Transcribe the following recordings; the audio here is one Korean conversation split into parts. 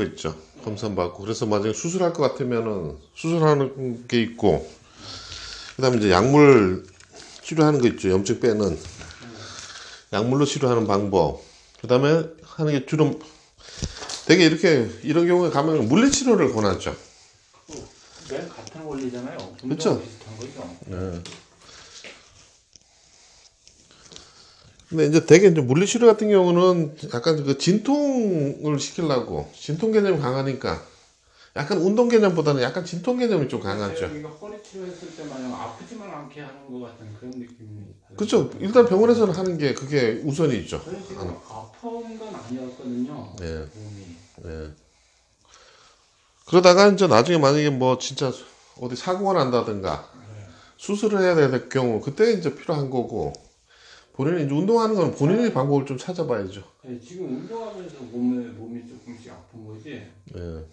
거 있죠. 검사 받고 그래서 만약에 수술할 것 같으면은 수술하는 게 있고 그다음에 이제 약물 치료하는 거 있죠. 염증 빼는 약물로 치료하는 방법. 그다음에 하는 게 주로 되게 이렇게 이런 경우에 가면 물리 치료를 권하죠. 맨 같은 원리잖아요. 그쵸? 비슷한 거죠. 네. 근데 이제 되게 이제 물리치료 같은 경우는 약간 그 진통을 시키려고 진통 개념이 강하니까 약간 운동 개념보다는 약간 진통 개념이 좀 강하죠. 제가 허리 치료했을 때 마냥 아프지만 않게 하는 것 같은 그런 느낌이. 그렇죠. 일단 병원에서는 하는 게 그게 우선이죠. 저는 지금 아픈 건 아니었거든요. 네. 몸이. 예. 그러다가 이제 나중에 만약에 뭐 진짜 어디 사고가 난다든가 수술을 해야 될 경우 그때 이제 필요한 거고 본인이 이제 운동하는 건 본인의 방법을 좀 찾아봐야죠. 네, 지금 운동하면서 몸에 몸이 조금씩 아픈 거지. 예.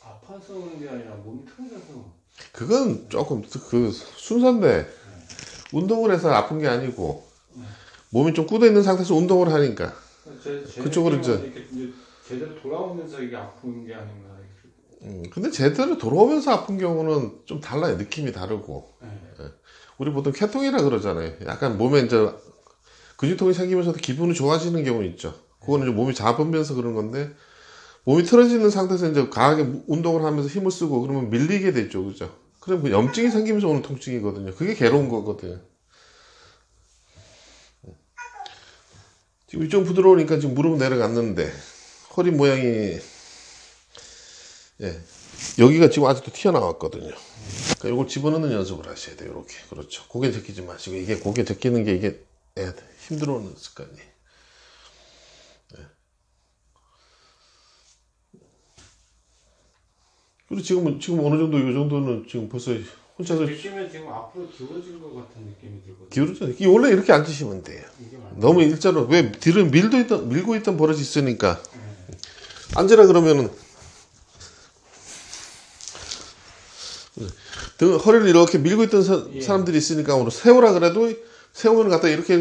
아파서 그런 게 아니라 몸이 틀어져서. 그건 조금 그 순서인데 운동을 해서 아픈 게 아니고 몸이 좀 굳어 있는 상태에서 운동을 하니까 제, 제 그쪽으로 이제- 제대로 돌아오면서 이게 아픈 게 아닌가. 음, 근데 제대로 돌아오면서 아픈 경우는 좀 달라요 느낌이 다르고 네. 우리 보통 쾌통이라 그러잖아요 약간 몸에 이제 근육통이 생기면서도 기분이 좋아지는 경우 있죠. 그거는 몸이 잡으면서 그런 건데 몸이 틀어지는 상태에서 이제 강하게 운동을 하면서 힘을 쓰고 그러면 밀리게 되죠. 그죠? 그럼 그 염증이 생기면서 오는 통증이거든요. 그게 괴로운 거거든요 지금 이쪽 부드러우니까 지금 무릎 내려갔는데 허리 모양이 예 여기가 지금 아직도 튀어나왔거든요. 그러니까 이걸 집어넣는 연습을 하셔야 돼요. 이렇게. 그렇죠. 고개 제끼지 마시고 이게 고개 제끼는 게 이게 예, 힘들어오는 습관이 예. 그리고 지금은 지금 어느 정도 이 정도는 지금 벌써 혼자서 느낌은 지금 앞으로 기울어진 것 같은 느낌이 들거든요. 기울어져 이게 원래 이렇게 앉으시면 돼요 너무 일자로 왜 뒤로 밀도 있던 밀고 있던 버릇이 있으니까 앉으라 그러면은 등 허리를 이렇게 밀고 있던 사, 예. 람들이 있으니까 오늘 세우라 그래도 세우면 갖다 이렇게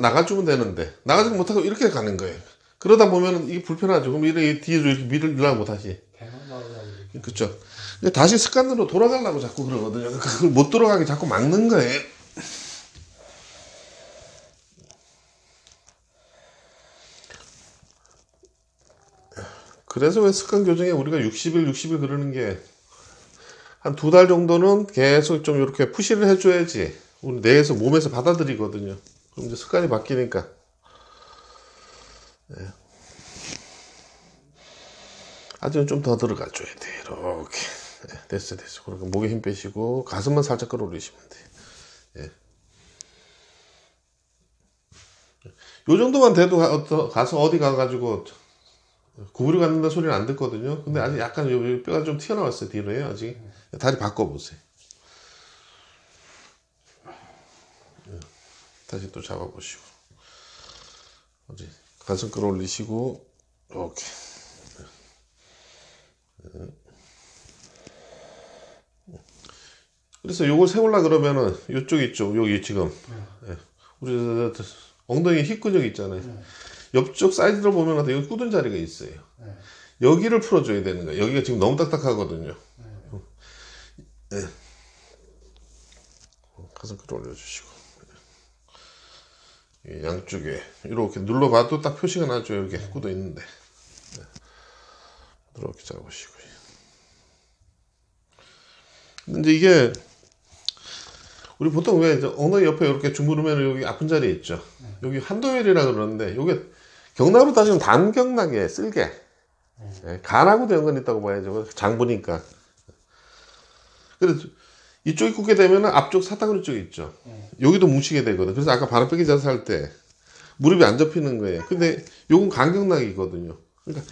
나가주면 되는데 나가지 못하고 이렇게 가는 거예요. 그러다 보면 이게 불편하죠. 그럼 이렇게 뒤로 이렇게 밀으려고 다시 배만 나오려고 이렇게. 그렇죠. 다시 습관으로 돌아가려고 자꾸 그러거든요. 그걸 못 돌아가게 자꾸 막는 거예요. 그래서 왜 습관 교정에 우리가 60일, 60일 그러는 게 한 두 달 정도는 계속 좀 이렇게 푸시를 해줘야지 우리 뇌에서 몸에서 받아들이거든요. 그럼 이제 습관이 바뀌니까. 네. 아직은 좀 더 들어가 줘야 돼. 이렇게. 네, 됐어, 됐어. 그러니까 목에 힘 빼시고 가슴만 살짝 끌어올리시면 돼. 예. 요 정도만 돼도 가서 어디 가가지고 구부려 갖는다 소리는 안 듣거든요. 근데 아직 약간 요, 요 뼈가 좀 튀어나왔어요. 뒤로요. 아직. 다리 바꿔보세요. 다시 또 잡아보시고. 어디 가슴 끌어올리시고 이렇게. 그래서 요걸 세우려 그러면은 요쪽 있죠. 여기 지금 예. 우리 엉덩이 힙 근육 있잖아요. 옆쪽 사이드로 보면 여기 굳은 자리가 있어요. 네. 여기를 풀어줘야 되는 거예요. 여기가 지금 너무 딱딱하거든요. 예. 가슴 끌어올려 주시고 예, 양쪽에 이렇게 눌러봐도 딱 표시가 나죠. 여기 굳어 있는데 네. 이렇게 잡으시고요. 근데 이게 우리 보통 왜 이제 엉덩이 옆에 이렇게 주무르면 여기 아픈 자리 있죠. 여기 한도혈이라 그러는데 이게 경락으로 따지면 단경락에 쓸개 예, 간하고도 연관이 있다고 봐야죠. 장 보니까. 그래서 이쪽이 굳게 되면 앞쪽 사타구니 쪽이 있죠. 여기도 뭉치게 되거든. 그래서 아까 바람 빼기 자세 할 때 무릎이 안 접히는 거예요. 근데 요건 간경락이거든요. 그러니까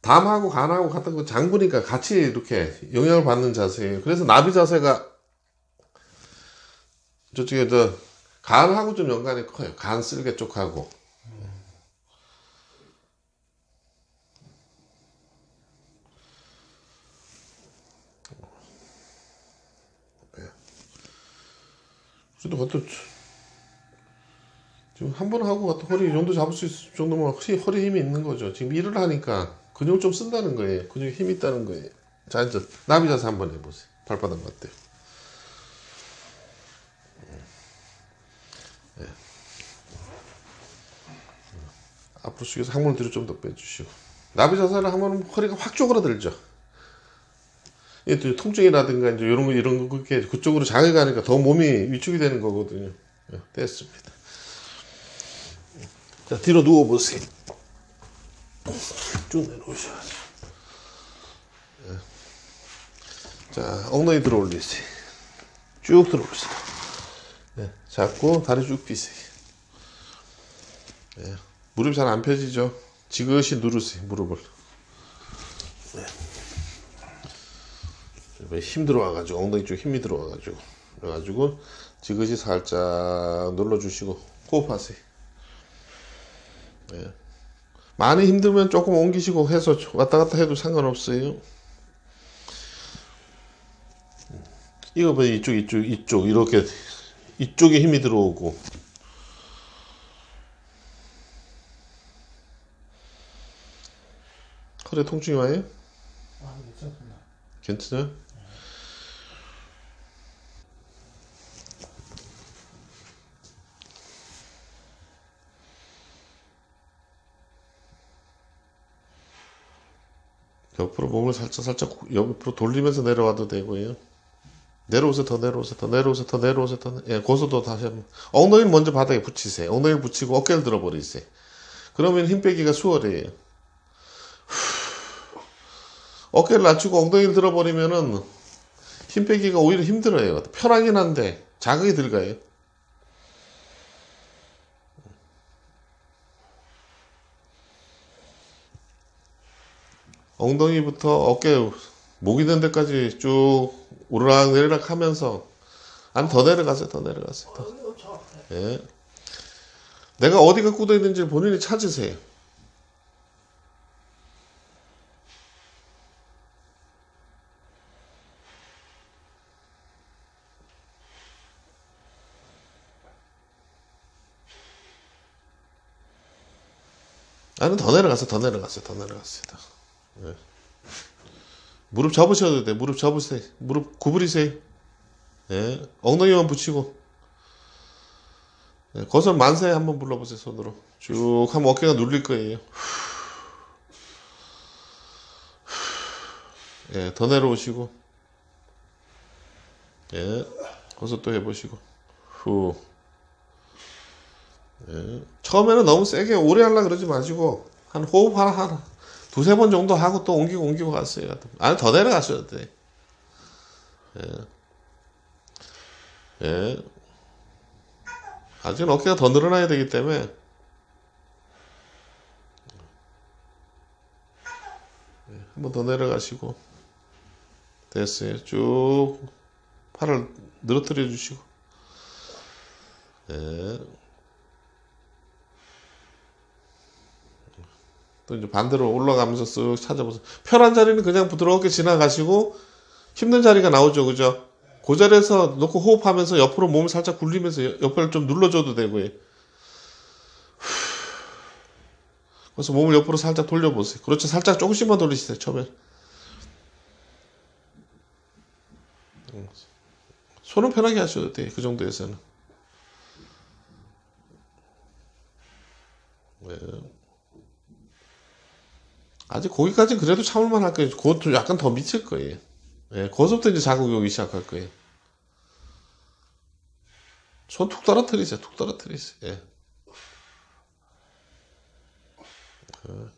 담하고 간하고 같은 거 장부니까 같이 이렇게 영향을 받는 자세예요. 그래서 나비 자세가 저쪽에 저 간하고 좀 연관이 커요. 간 쓸개 쪽하고. 그것도 지금 한 번 하고 갔다 허리 이 정도 잡을 수 있을 정도면 허리, 허리 힘이 있는 거죠. 지금 일을 하니까 근육 좀 쓴다는 거예요. 근육에 힘이 있다는 거예요. 자, 이제 나비 자세 한번 해보세요. 발바닥 맞대요. 예. 앞으로 숙여서 항문을 뒤로 좀 더 빼주시고. 나비 자세를 하면 허리가 확 쪼그라들죠. 또 통증이라든가 이제 이런 거 이런 거 그렇게 그쪽으로 장이 가니까 더 몸이 위축이 되는 거거든요. 예, 됐습니다. 자 뒤로 누워 보세요. 쭉 내려오셔야죠. 예. 자 엉덩이 들어 올리세요. 쭉 들어 올리세요. 예, 잡고 다리 쭉 펴세요. 예, 무릎이 잘안 펴지죠. 지그시 누르세요 무릎을. 힘 들어와가지고 엉덩이 쪽 힘이 들어와가지고 그래가지고 지그시 살짝 눌러주시고 호흡하세요. 네. 많이 힘들면 조금 옮기시고 해서 왔다 갔다 해도 상관없어요. 이거 봐 이쪽 이쪽 이쪽 이렇게 이쪽에 힘이 들어오고 허리 통증이 와요? 아. 괜찮아요? 옆으로 몸을 살짝 살짝 옆으로 돌리면서 내려와도 되고요. 내려오세요, 더 내려오세요, 더 내려오세요, 더 내려오세요, 더 내- 예, 고소도 다시 한번. 엉덩이를 먼저 바닥에 붙이세요. 엉덩이를 붙이고 어깨를 들어버리세요. 그러면 힘 빼기가 수월해요. 어깨를 낮추고 엉덩이를 들어버리면은 힘 빼기가 오히려 힘들어요. 편하긴 한데 자극이 들어가요. 엉덩이부터 어깨 목이 된 데까지 쭉 오르락 내리락 하면서 아니 더 내려가세요 더 내려가세요 더. 예. 내가 어디가 굳어 있는지 본인이 찾으세요 아니 더 내려가세요 더 내려가세요 더 내려가세 예. 무릎 접으셔도 돼 무릎 접으세요 무릎 구부리세요 예. 엉덩이만 붙이고 예. 거기서 만세 한번 불러보세요 손으로 쭉 하면 어깨가 눌릴 거예요 예, 더 내려오시고 예, 거기서 또 해보시고 후 예. 처음에는 너무 세게 오래 하려 그러지 마시고 한 호흡 하나 하나 두세 번 정도 하고 또 옮기고 옮기고 갔어요. 아니 더 내려가셔도 돼. 예. 예. 아직은 어깨가 더 늘어나야 되기 때문에 예, 한번 더 내려가시고 됐어요. 쭉 팔을 늘어뜨려 주시고 예. 또 이제 반대로 올라가면서 쓱 찾아보세요. 편한 자리는 그냥 부드럽게 지나가시고 힘든 자리가 나오죠, 그죠? 그 자리에서 놓고 호흡하면서 옆으로 몸을 살짝 굴리면서 여- 옆을 좀 눌러줘도 되고요. 그래서 몸을 옆으로 살짝 돌려보세요. 그렇죠. 살짝 조금씩만 돌리세요, 처음에. 음. 손은 편하게 하셔도 돼요, 그 정도에서는. 네. 아직 거기까지는 그래도 참을만 할 거예요. 그것도 약간 더 미칠 거예요. 예, 거기서부터 이제 자극이 오기 시작할 거예요. 손 툭 떨어뜨리세요. 툭 떨어뜨리세요. 예. 어.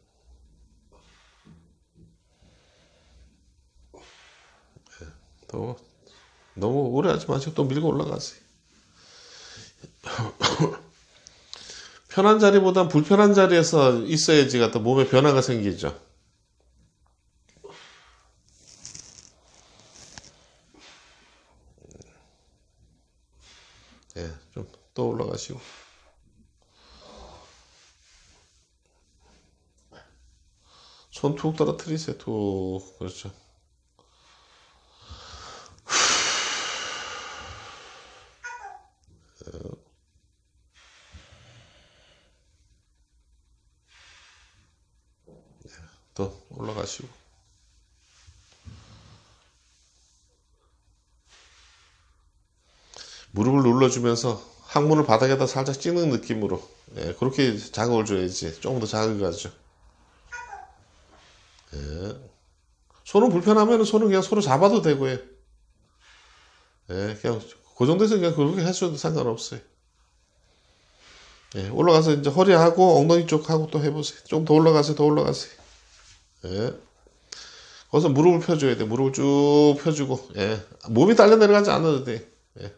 예, 또 너무 오래 하지 마시고 또 밀고 올라가세요. 편한 자리보단 불편한 자리에서 있어야지 갖다 몸에 변화가 생기죠. 예, 좀 또 올라가시고. 손 툭 떨어뜨리세요, 툭. 그렇죠. 또 올라가시고. 무릎을 눌러주면서 항문을 바닥에다 살짝 찍는 느낌으로 예, 그렇게 자극을 줘야지 조금 더 자극하죠. 예. 손은 불편하면 손은 그냥 서로 잡아도 되고요. 예, 그냥 그 정도에서 그냥 그렇게 해줘도 상관없어요. 예, 올라가서 이제 허리하고 엉덩이 쪽하고 또 해보세요. 좀 더 올라가세요, 더 올라가세요. 예. 거기서 무릎을 펴줘야 돼. 무릎을 쭉 펴주고, 예. 몸이 딸려 내려가지 않아도 돼. 예.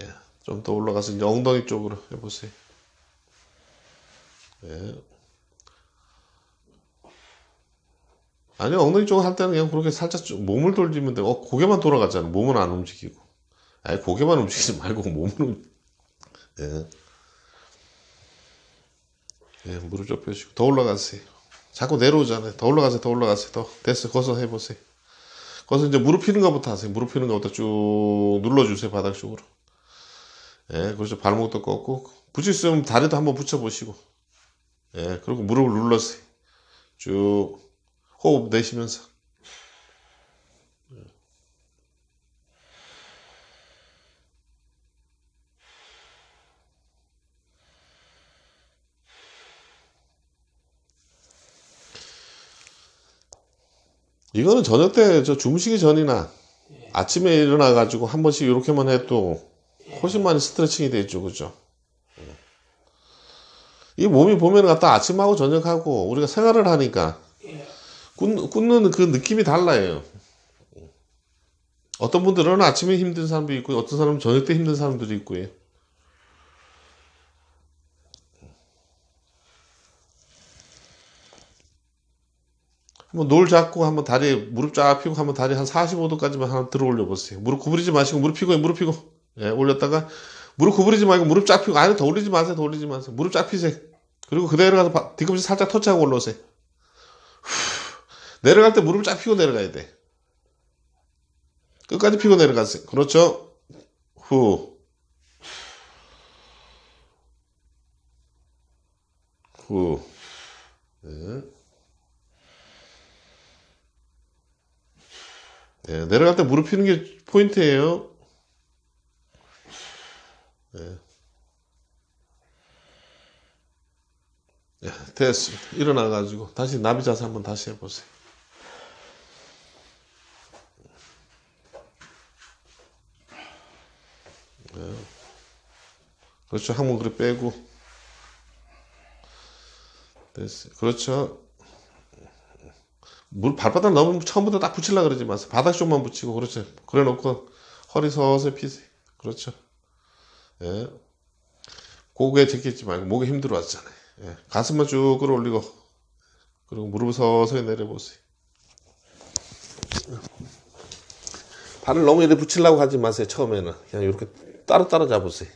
예. 좀 더 올라가서 이제 엉덩이 쪽으로 해보세요. 예. 아니요, 엉덩이 쪽할 때는 그냥 그렇게 살짝 좀 몸을 돌리면 돼. 어, 고개만 돌아가잖아. 몸은 안 움직이고. 아니, 고개만 움직이지 말고 움, 예. 예, 무릎 좀 펴시고. 더 올라가세요. 자꾸 내려오잖아요. 더 올라가세요, 더 올라가세요. 더. 됐어. 거기서 해보세요. 거기서 이제 무릎 피는 것부터 하세요. 무릎 피는 것부터 쭉 눌러주세요. 바닥 쪽으로. 예, 그렇죠. 발목도 꺾고. 붙일 수 있으면 다리도 한번 붙여보시고. 예, 그리고 무릎을 눌러세요. 쭉. 호흡 내쉬면서. 이거는 저녁 때 저 주무시기 전이나 아침에 일어나 가지고 한 번씩 이렇게만 해도 훨씬 많이 스트레칭이 되죠, 그죠? 이 몸이 보면 갖다 아침하고 저녁하고 우리가 생활을 하니까 굽, 굽는 그 느낌이 달라요. 어떤 분들은 아침에 힘든 사람도 있고 어떤 사람은 저녁 때 힘든 사람들이 있고요. 한번 노을 잡고 한번 다리 무릎 쫙 펴고 한번 다리 한 45도까지만 하나 들어 올려 보세요. 무릎 구부리지 마시고 무릎 펴고 무릎 펴고 예, 올렸다가 무릎 구부리지 말고 무릎 쫙 펴고 아니 더 올리지 마세요. 더 올리지 마세요. 무릎 쫙 펴세요. 그리고 그대로 가서 바- 뒤꿈치 살짝 터치하고 올라오세요. 후. 내려갈 때 무릎을 쫙 펴고 내려가야 돼. 끝까지 펴고 내려가세요. 그렇죠? 후. 후. 네. 네, 내려갈 때 무릎 펴는 게 포인트예요. 네. 네, 됐어. 일어나가지고 다시 나비 자세 한번 다시 해보세요. 네. 그렇죠. 항문 그립 빼고. 됐어요. 그렇죠. 물 발바닥 너무 처음부터 딱 붙이려 그러지 마세요. 바닥 쪽만 붙이고 그렇죠. 그래 놓고 허리 서서히 피세요. 그렇죠. 예. 고개 제끼지 말고 목에 힘 들어 왔잖아요. 예. 가슴만 쭉 끌어올리고 그리고 무릎 서서히 내려보세요. 발을 너무 이렇게 붙이려고 하지 마세요. 처음에는 그냥 이렇게 따로따로 잡으세요.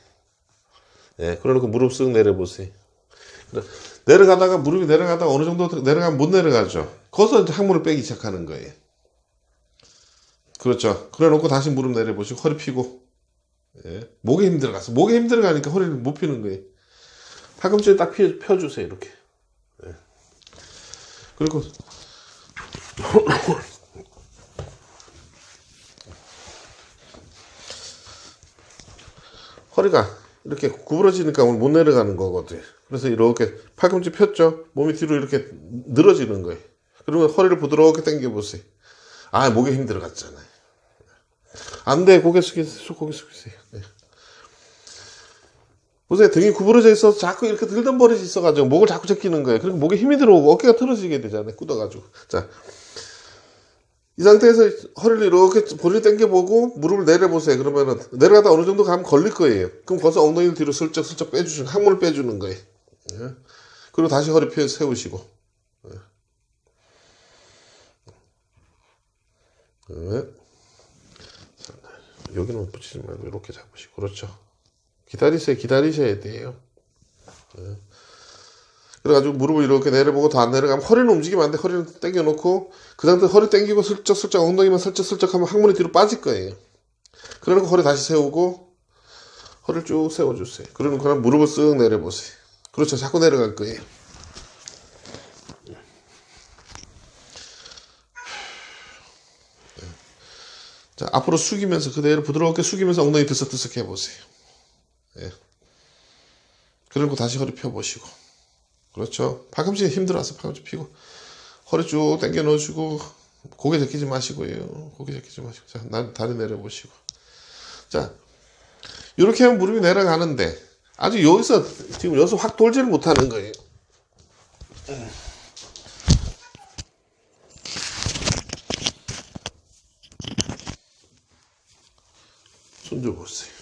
예. 그러놓고 무릎 쓱 내려보세요. 내려가다가 무릎이 내려가다가 어느 정도 내려가면 못 내려가죠. 거기서 이제 항문을 빼기 시작하는 거예요. 그렇죠. 그래 놓고 다시 무릎 내려보시고 허리 펴고 예. 목에 힘들어가서 목에 힘들어가니까 허리를 못 펴는 거예요. 팔꿈치를 딱 펴, 펴주세요 이렇게. 예. 그리고 허리가 이렇게 구부러지니까 오늘 못 내려가는 거거든. 그래서 이렇게 팔꿈치 폈죠. 몸이 뒤로 이렇게 늘어지는 거예요. 그러면 허리를 부드럽게 당겨 보세요. 아 목에 힘 들어 갔잖아요. 안 돼. 고개 숙이세요. 고개 숙이세요. 네. 보세요. 등이 구부러져 있어서 자꾸 이렇게 들던 버릇이 있어가지고 목을 자꾸 제끼는 거예요. 그리고 목에 힘이 들어오고 어깨가 틀어지게 되잖아요. 굳어가지고. 자. 이 상태에서 허리를 이렇게 볼을 당겨보고 무릎을 내려보세요. 그러면은 내려가다 어느 정도 가면 걸릴 거예요. 그럼 거기서 엉덩이를 뒤로 슬쩍 슬쩍 빼주시고 항문을 빼주는 거예요. 예. 그리고 다시 허리 펴 세우시고. 예. 예. 자, 여기는 붙이지 말고 이렇게 잡으시고 그렇죠. 기다리세요. 기다리셔야 돼요. 예. 그래가지고 무릎을 이렇게 내려보고 더 안 내려가면 허리는 움직이면 안 돼. 허리는 당겨놓고 그 상태 허리 당기고 슬쩍 슬쩍 엉덩이만 슬쩍 슬쩍 하면 항문이 뒤로 빠질 거예요. 그러고 허리 다시 세우고 허리를 쭉 세워주세요. 그러면 그럼 무릎을 쓱 내려보세요. 그렇죠. 자꾸 내려갈 거예요. 자, 앞으로 숙이면서 그대로 부드럽게 숙이면서 엉덩이 들썩들썩 해보세요. 예. 그리고 다시 허리 펴보시고. 그렇죠. 팔꿈치 힘들어서 팔꿈치 펴고. 허리 쭉 당겨 넣으시고. 고개 제끼지 마시고요. 고개 제끼지 마시고. 자, 난 다리 내려보시고. 자, 이렇게 하면 무릎이 내려가는데, 아직 여기서, 지금 여기서 확 돌지를 못하는 거예요. 손 줘보세요.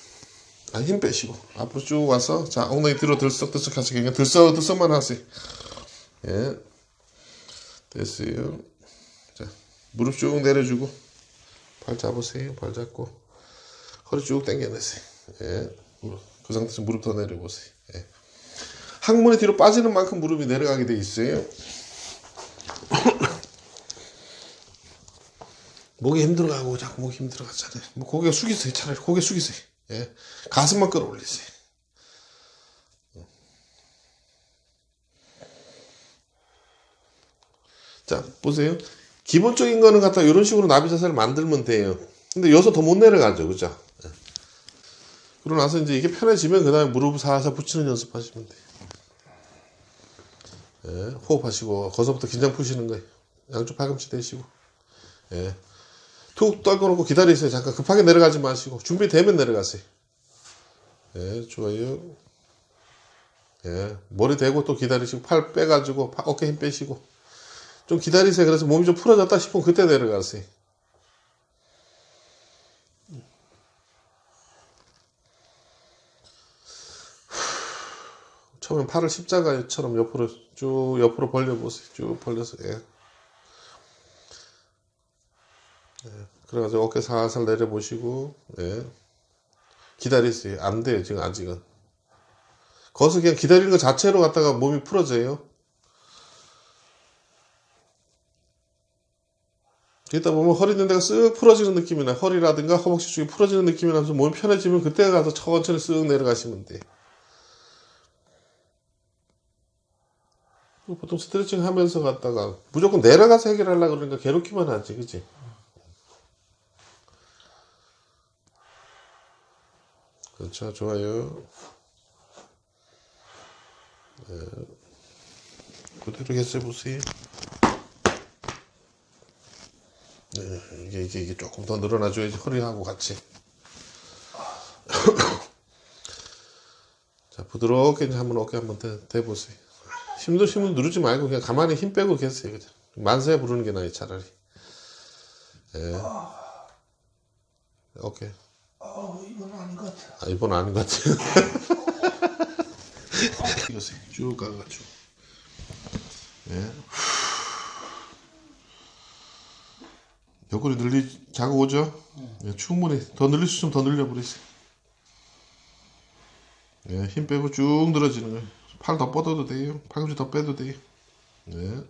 아, 힘 빼시고. 앞으로 쭉 와서, 자, 엉덩이 뒤로 들썩들썩. 그냥 들썩들썩만 하세요. 예. 됐어요. 자, 무릎 쭉 내려주고. 발 잡으세요. 발 잡고. 허리 쭉 당겨내세요. 예. 무릎. 그 상태에서 무릎 더 내려보세요. 예. 항문이 뒤로 빠지는 만큼 무릎이 내려가게 돼 있어요. 목이 힘들어가고 자꾸 목이 힘들어가잖아요. 뭐 고개 숙이세요. 차라리 고개 숙이세요. 예. 가슴만 끌어올리세요. 자, 보세요. 기본적인 거는 갖다 이런 식으로 나비 자세를 만들면 돼요. 근데 여기서 더 못 내려가죠. 그죠? 예. 그러고 나서 이제 이게 편해지면 그 다음에 무릎 살살 붙이는 연습하시면 돼요. 예. 호흡하시고, 거기서부터 긴장 푸시는 거예요. 양쪽 팔꿈치 대시고. 예. 툭 떨궈놓고 기다리세요. 잠깐 급하게 내려가지 마시고. 준비되면 내려가세요. 예, 좋아요. 예, 머리 대고 또 기다리시고, 팔 빼가지고, 파- 어깨 힘 빼시고. 좀 기다리세요. 그래서 몸이 좀 풀어졌다 싶으면 그때 내려가세요. 처음엔 팔을 십자가처럼 옆으로 쭉 옆으로 벌려보세요. 쭉 벌려서 예. 예. 그래가지고 어깨 살살 내려보시고 예. 기다리세요. 안 돼요 지금 아직은. 거기서 그냥 기다리는 것 자체로 갖다가 몸이 풀어져요. 그러다 보면 허리 있는 데가 쓱 풀어지는 느낌이 나. 허리라든가 허벅지 쪽이 풀어지는 느낌이 나면서 몸이 편해지면 그때 가서 천천히 쓱 내려가시면 돼. 보통 스트레칭 하면서 갔다가 무조건 내려가서 해결하려고 그러니까 괴롭기만 하지, 그치? 그렇죠, 좋아요. 네. 그대로 했어 보세요. 네, 이게, 이게, 이게 조금 더 늘어나줘야지, 허리하고 같이. 자, 부드럽게 이제 한번 어깨 한번 대, 대보세요. 힘도 힘을 누르지 말고 그냥 가만히 힘 빼고 계세요. 그냥. 만세 부르는 게 나아요, 차라리. 예. 오케이. 아닌 것 같아. 아, 이번 아닌 것 같아요. 이거세요. 쭉 가가지고. 예. 옆구리 늘리, 자고 오죠? 예, 충분히. 더 늘릴 수 있으면 더 늘려버리세요. 예, 힘 빼고 쭉 늘어지는 거예요. 팔 더 뻗어도 돼요. 팔꿈치 더 빼도 돼요. 예.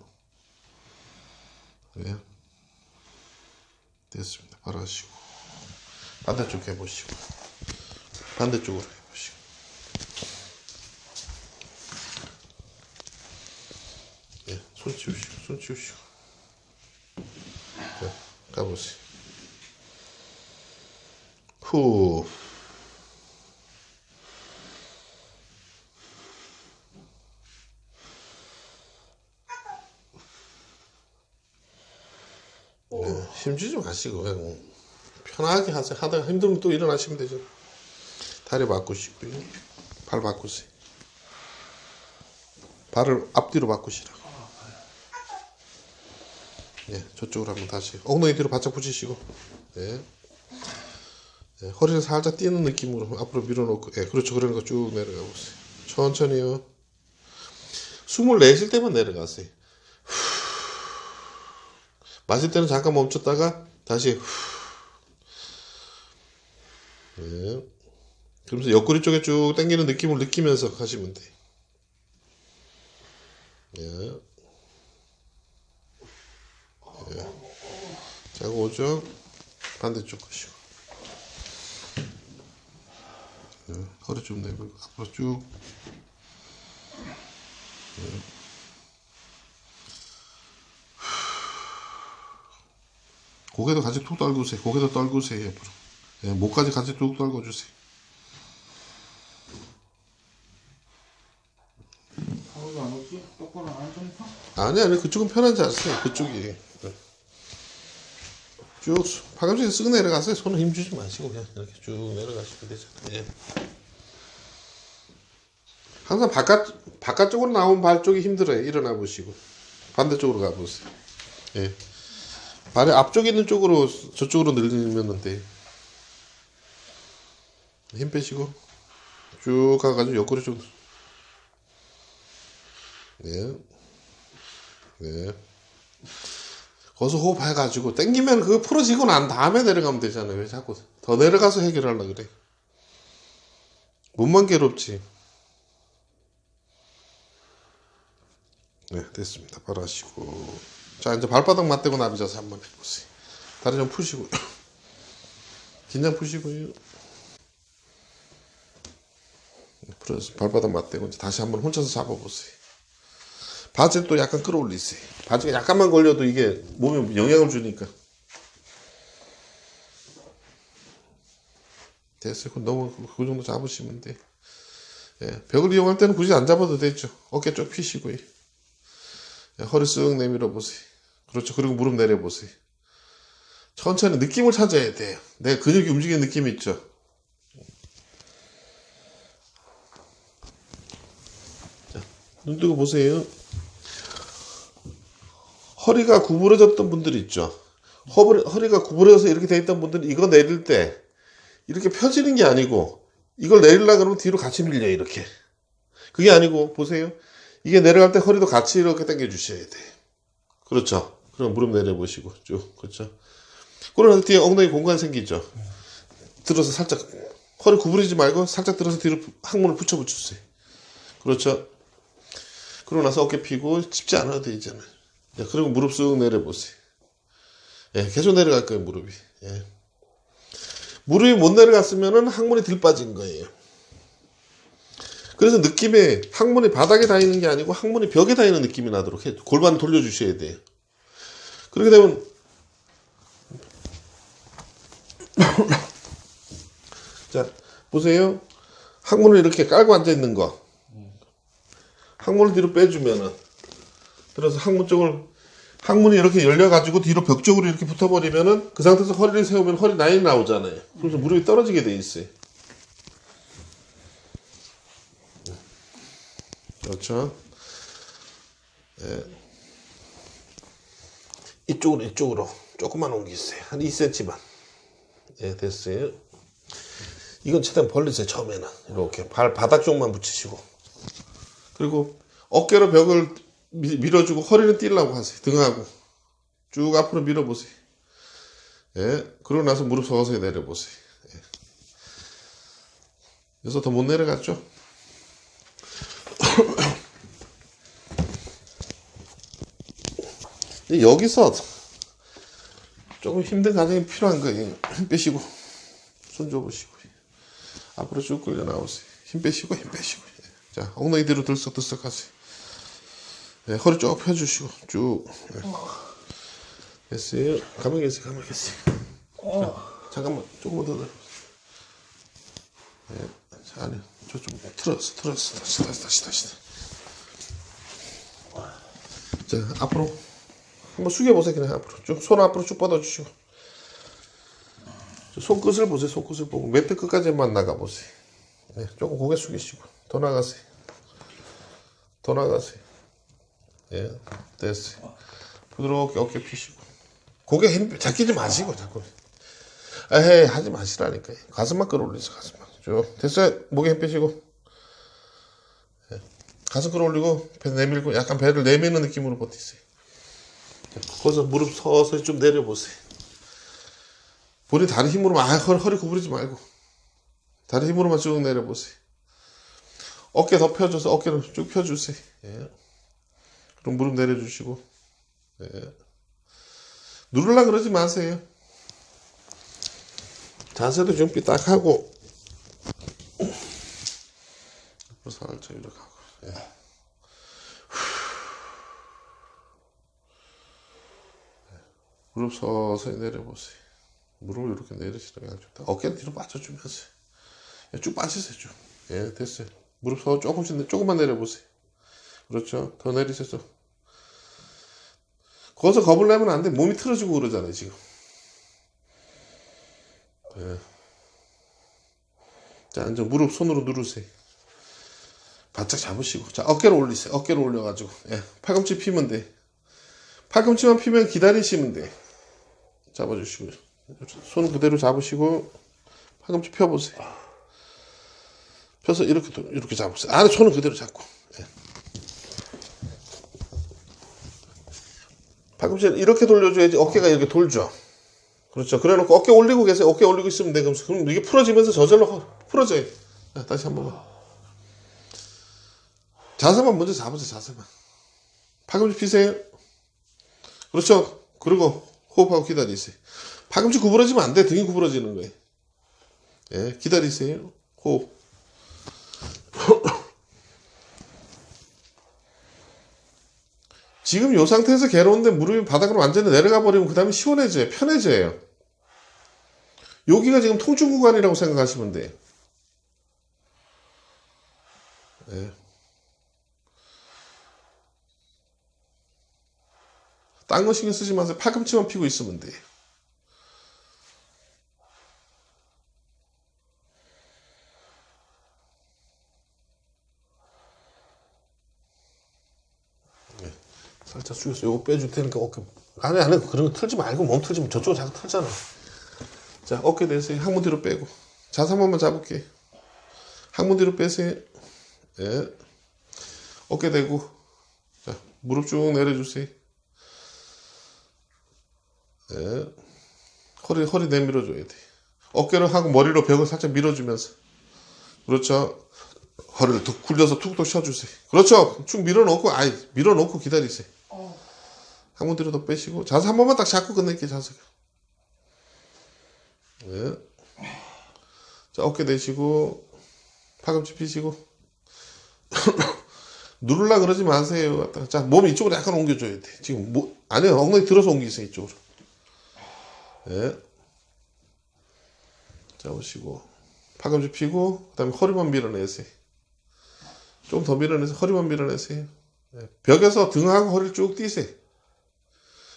예. 됐습니다. 바로 하시고. 반대쪽 해보시고. 반대쪽으로 해보시고. 예, 손 치우시고, 손 치우시고. 자, 가보세요. 후. 네, 힘주지 마시고 편하게 하세요. 하다가 힘들면 또 일어나시면 되죠. 다리 바꾸시고요. 발 바꾸세요. 발을 앞뒤로 바꾸시라고. 예, 저쪽으로 한번 다시. 엉덩이 뒤로 바짝 붙이시고. 예. 예, 허리를 살짝 뛰는 느낌으로 앞으로 밀어놓고. 예, 그렇죠. 그러니까 쭉 내려가 보세요. 천천히요. 숨을 내쉴 때만 내려가세요. 마실 때는 잠깐 멈췄다가 다시 후. 예. 그러면서 옆구리 쪽에 쭉 당기는 느낌을 느끼면서 하시면 돼. 예. 예. 자고 오죠? 반대쪽 가시고. 예, 허리 좀 내밀고 앞으로 쭉 예. 고개도 같이 툭 떨구세요. 고개도 떨구세요. 옆으로. 예, 목까지 같이 툭 떨궈주세요. 하루도 안 오지? 아니 아니 그쪽은 편하지 않으세요. 그쪽이. 예. 쭉 팔꿈치 쓱 내려가세요. 손을 힘 주지 마시고 그냥 이렇게 쭉 내려가시면 되잖아요. 예. 항상 바깥 바깥쪽으로 나온 발 쪽이 힘들어요. 일어나 보시고 반대쪽으로 가 보세요. 예. 발의 앞쪽에 있는 쪽으로 저쪽으로 늘리면 돼. 힘 빼시고 쭉 가가지고 옆구리 좀. 네. 네. 거기서 호흡해가지고 땡기면 그거 풀어지고 난 다음에 내려가면 되잖아요. 왜 자꾸 더 내려가서 해결하려 그래? 몸만 괴롭지. 네, 됐습니다. 바로 하시고. 자, 이제 발바닥 맞대고 나비 자세 한번 해보세요. 다리 좀 푸시고요. 긴장 푸시고요. 네, 풀어서 발바닥 맞대고 이제 다시 한번 혼자서 잡아보세요. 바지 또 약간 끌어올리세요. 바지가 약간만 걸려도 이게 몸에 영향을 주니까. 됐어요. 그럼 너무 그 정도 잡으시면 돼. 예, 벽을 이용할 때는 굳이 안 잡아도 되죠. 어깨 쭉 펴시고요. 예, 허리 쓱 내밀어 보세요. 그렇죠. 그리고 무릎 내려 보세요. 천천히 느낌을 찾아야 돼요. 내 근육이 움직이는 느낌이 있죠. 자, 눈 뜨고 보세요. 허리가 구부러졌던 분들 있죠. 허리, 허리가 구부러져서 이렇게 돼 있던 분들은 이거 내릴 때 이렇게 펴지는 게 아니고 이걸 내리려고 그러면 뒤로 같이 밀려요. 이렇게. 그게 아니고 보세요. 이게 내려갈 때 허리도 같이 이렇게 당겨 주셔야 돼. 그렇죠. 그럼 무릎 내려보시고 쭉 그렇죠. 그러나 뒤에 엉덩이 공간 생기죠. 들어서 살짝 허리 구부리지 말고 살짝 들어서 뒤로 항문을 붙여 붙여주세요. 그렇죠. 그러고 나서 어깨 펴고 짚지 않아도 되잖아요. 예, 그리고 무릎 쓱 내려보세요. 예, 계속 내려갈 거예요, 무릎이. 예. 무릎이 못 내려갔으면은 항문이 들 빠진 거예요. 그래서 느낌에 항문이 바닥에 닿이는 게 아니고 항문이 벽에 닿이는 느낌이 나도록 해. 골반을 돌려주셔야 돼요. 그렇게 되면 자 보세요. 항문을 이렇게 깔고 앉아 있는 거. 항문을 뒤로 빼주면은 들어서 항문 쪽을 항문이 이렇게 열려가지고 뒤로 벽 쪽으로 이렇게 붙어버리면은 그 상태에서 허리를 세우면 허리 라인이 나오잖아요. 그래서 무릎이 떨어지게 돼 있어요. 그렇죠. 예. 이쪽으로 이쪽으로 조금만 옮기세요. 한 2cm만. 예, 됐어요. 이건 최대한 벌리세요. 처음에는 이렇게 발 바닥 쪽만 붙이시고 그리고 어깨로 벽을 미- 밀어주고 허리는 띄려고 하세요. 등하고 쭉 앞으로 밀어보세요. 예, 그러고 나서 무릎 서서히 내려보세요. 예. 여기서 더 못 내려갔죠? 여기서 조금 힘든 과정이 필요한 거예요. 힘 빼시고 손 줘보시고 앞으로 쭉 끌려 나오세요. 힘 빼시고 힘 빼시고 자 엉덩이 뒤로 들썩들썩 하세요. 네, 허리 쭉 펴주시고 쭉 네. 됐어요. 가만히 계세요. 가만히 계세요. 자, 잠깐만 조금만 더 내려. 네, 자 아니 저좀 틀었어 틀었어 다시 다시 다시 다시. 자 앞으로 한번 숙여보세요 그냥 앞으로 쭉 손 앞으로 쭉 뻗어주시고 저 손끝을 보세요 손끝을 보고 매트 끝까지만 나가보세요 네, 조금 고개 숙이시고 더 나가세요 더 나가세요 예 됐어요 부드럽게 어깨 펴시고 고개 힘 잡히지 마시고 자꾸 에헤이 하지 마시라니까 가슴만 끌어올리세요 가슴만 쭉 됐어요 목에 힘 빼시고 예, 가슴 끌어올리고 배 내밀고 약간 배를 내미는 느낌으로 버티세요 거기서 무릎 서서히 좀 내려보세요. 본인 다리 힘으로만, 아, 허리, 허리 구부리지 말고. 다리 힘으로만 쭉 내려보세요. 어깨 더 펴줘서 어깨를 쭉 펴주세요. 예. 그럼 무릎 내려주시고. 예. 누르려 그러지 마세요. 자세도 준비 딱 하고. 살짝 이렇게 하고. 예. 무릎 서서히 내려보세요. 무릎을 이렇게 내리시는 게 아주. 어깨 뒤로 빠져주면서. 예, 쭉 빠지세요, 쭉. 예, 됐어요. 무릎 서 조금씩, 내- 조금만 내려보세요. 그렇죠. 더 내리셔서. 거기서 겁을 내면 안 돼. 몸이 틀어지고 그러잖아요, 지금. 예. 자, 이제 무릎 손으로 누르세요. 바짝 잡으시고. 자, 어깨를 올리세요. 어깨를 올려가지고. 예. 팔꿈치 피면 돼. 팔꿈치만 피면 기다리시면 돼. 잡아주시고. 손 그대로 잡으시고, 팔꿈치 펴보세요. 펴서 이렇게, 도- 이렇게 잡으세요. 안에 손은 그대로 잡고. 예. 팔꿈치를 이렇게 돌려줘야지 어깨가 이렇게 돌죠. 그렇죠. 그래 놓고 어깨 올리고 계세요. 어깨 올리고 있으면 돼. 그럼, 그럼 이게 풀어지면서 저절로 허- 풀어져요. 자, 다시 한 번만. 자세만 먼저 잡으세요. 자세만. 팔꿈치 피세요. 그렇죠. 그리고 호흡하고 기다리세요. 팔꿈치 구부러지면 안 돼. 등이 구부러지는 거예요. 예, 기다리세요. 호흡. 지금 이 상태에서 괴로운데 무릎이 바닥으로 완전히 내려가 버리면 그 다음에 시원해져요. 편해져요. 여기가 지금 통증 구간이라고 생각하시면 돼요. 예. 딴거 신경 쓰지 마세요. 팔꿈치만 피고 있으면 돼요. 살짝 숙여서 요거 빼줄 테니까 어깨 안에 안에 그런 거 틀지 말고 몸 틀지면 저쪽은 자꾸 틀잖아. 자 어깨 내세요. 항문 뒤로 빼고 자세 한 번만 잡을게. 항문 뒤로 빼세요. 예. 어깨 대고 자 무릎 쭉 내려주세요. 예. 허리 허리 내밀어줘야 돼. 어깨를 하고 머리로 벽을 살짝 밀어주면서 그렇죠. 허리를 툭 굴려서 툭툭 쉬어주세요. 그렇죠. 쭉 밀어놓고 아이 밀어놓고 기다리세요. 항문 뒤로 더 빼시고 자세 한 번만 딱 잡고 끝낼게요. 자세가. 네. 자 어깨 내시고 팔꿈치 피시고 누르려 그러지 마세요. 자, 몸 이쪽으로 약간 옮겨줘야 돼. 지금 뭐, 아니요, 엉덩이 들어서 옮기세요, 이쪽으로. 예. 잡으시고, 팔꿈치 피고, 그 다음에 허리만 밀어내세요. 좀 더 밀어내서 허리만 밀어내세요. 예. 벽에서 등하고 허리를 쭉 띄세요.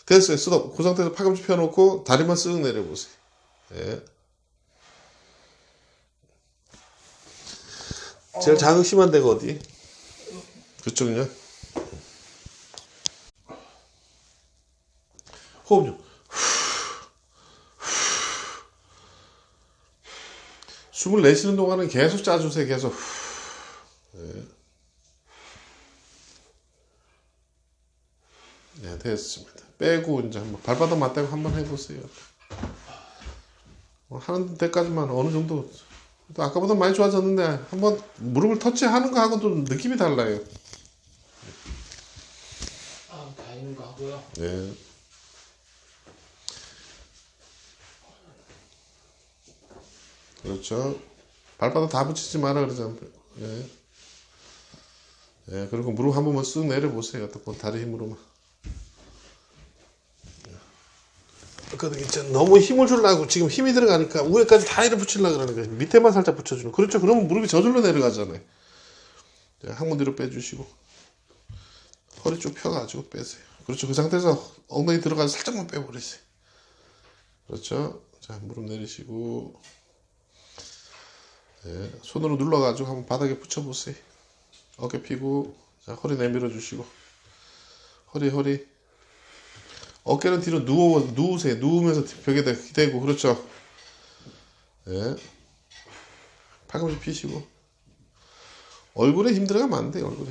됐어요. 스톱. 그 상태에서 팔꿈치 펴놓고, 다리만 쓱 내려보세요. 예. 제일 자극 심한 데가 어디? 그쪽은요? 호흡 좀. 숨을 내쉬는 동안은 계속 짜주세요. 계속. 네. 네, 됐습니다. 빼고 이제 한번 발바닥 맞대고 한번 해보세요. 어, 하는 데까지만 어느 정도 또 아까보다 많이 좋아졌는데 한번 무릎을 터치하는 거하고 좀 느낌이 달라요. 아, 다행인 거 하고요. 네. 그렇죠. 발바닥 다 붙이지 마라 그러잖아요. 예. 예, 그리고 무릎 한 번만 쓱 내려보세요. 또 다리 힘으로만. 그 이제 너무 힘을 주려고 지금 힘이 들어가니까 위에까지 다리를 붙이려고 그러는 거예요. 밑에만 살짝 붙여주는. 그렇죠. 그러면 무릎이 저절로 내려가잖아요. 자, 항문 뒤로 빼주시고 허리 쭉 펴가지고 빼세요. 그렇죠. 그 상태에서 엉덩이 들어가서 살짝만 빼버리세요. 그렇죠. 자, 무릎 내리시고 네, 손으로 눌러가지고 한번 바닥에 붙여보세요. 어깨 피고 자, 허리 내밀어 주시고 허리 허리 어깨는 뒤로 누워 누우세요. 누우면서 벽에다 기대고 그렇죠. 네. 팔꿈치 피시고 얼굴에 힘 들어가면 안 돼요. 얼굴에.